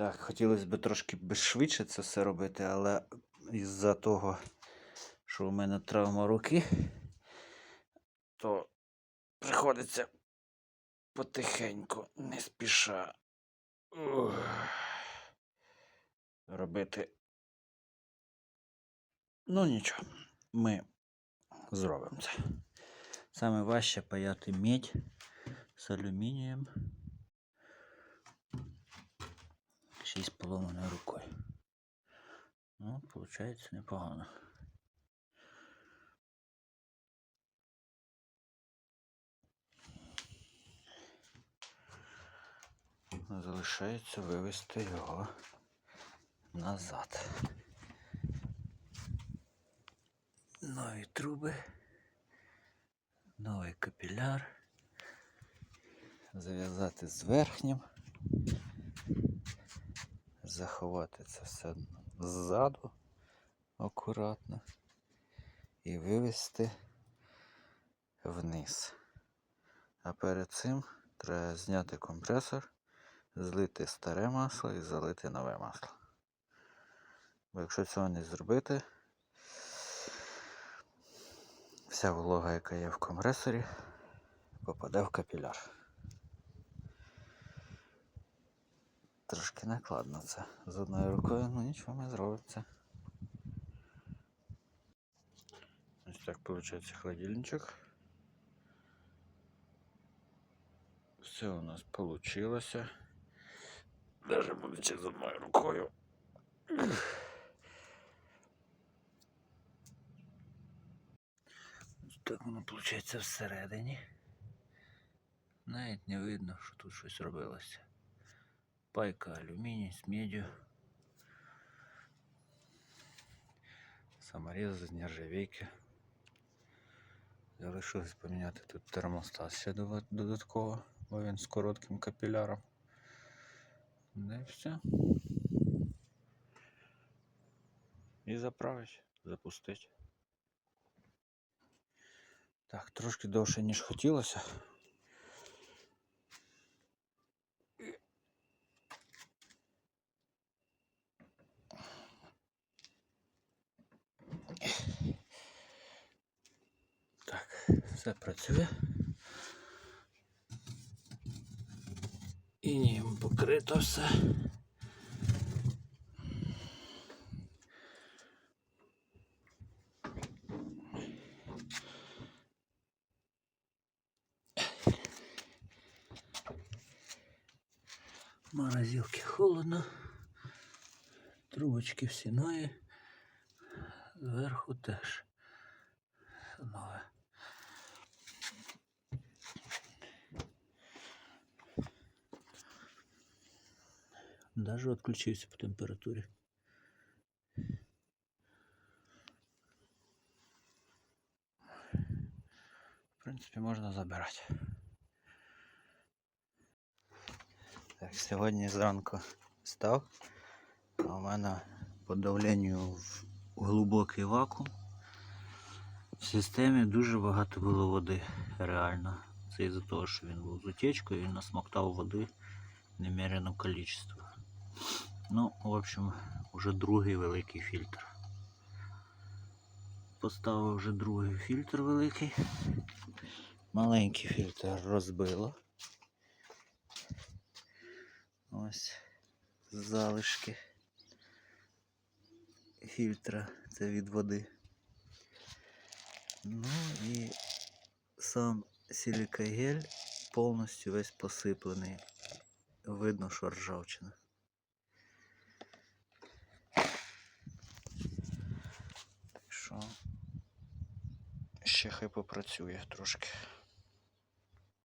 Так, хотілося б трошки швидше це все робити, але із-за того, що у мене травма руки, то приходиться потихеньку, не спіша робити. Ну нічого, ми зробимо це. Саме важче паяти медь з алюмінієм. Й з поломаною рукою. Ну, виходить непогано. Залишається вивести його назад. Нові труби, новий капіляр. Зав'язати з верхнім заховати це все ззаду акуратно і вивести вниз. А перед цим треба зняти компресор, злити старе масло і залити нове масло. Бо якщо цього не зробити, вся волога, яка є в компресорі, попаде в капіляр. Трошки накладно це з одною рукою, ну нічого зробимо це. Ось так виходить холодильничок. Все у нас вийшло. Даже будучи з одною рукою. Ось так воно виходить всередині. Навіть не видно, що тут щось робилося. Пайка алюминий с медью. Саморез з нержавейки. Залишилось поміняти тут термостат ще додатково, бо він з коротким капіляром. І все. І заправить, запустить. Так, трошки довше, ніж хотілося. Так, все працює. І ним покрито все. Морозилки холодно. Трубочки всі нові. Зверху теж нове. Даже отключився по температурі. В принципі, можна забирати. Так, сьогодні зранку став. А у мене по давленню в глибокий вакуум. В системі дуже багато було води, реально. Це із-за того, що він був з утечкою, він насмоктав води немерено кількість. Ну, в общем, вже другий великий фільтр. Поставив вже другий фільтр великий. Маленький фільтр розбило. Ось залишки фільтра, це від води. Ну і сам силикагель повністю весь посиплений. Видно, що ржавчина. Так що ще хай попрацює трошки.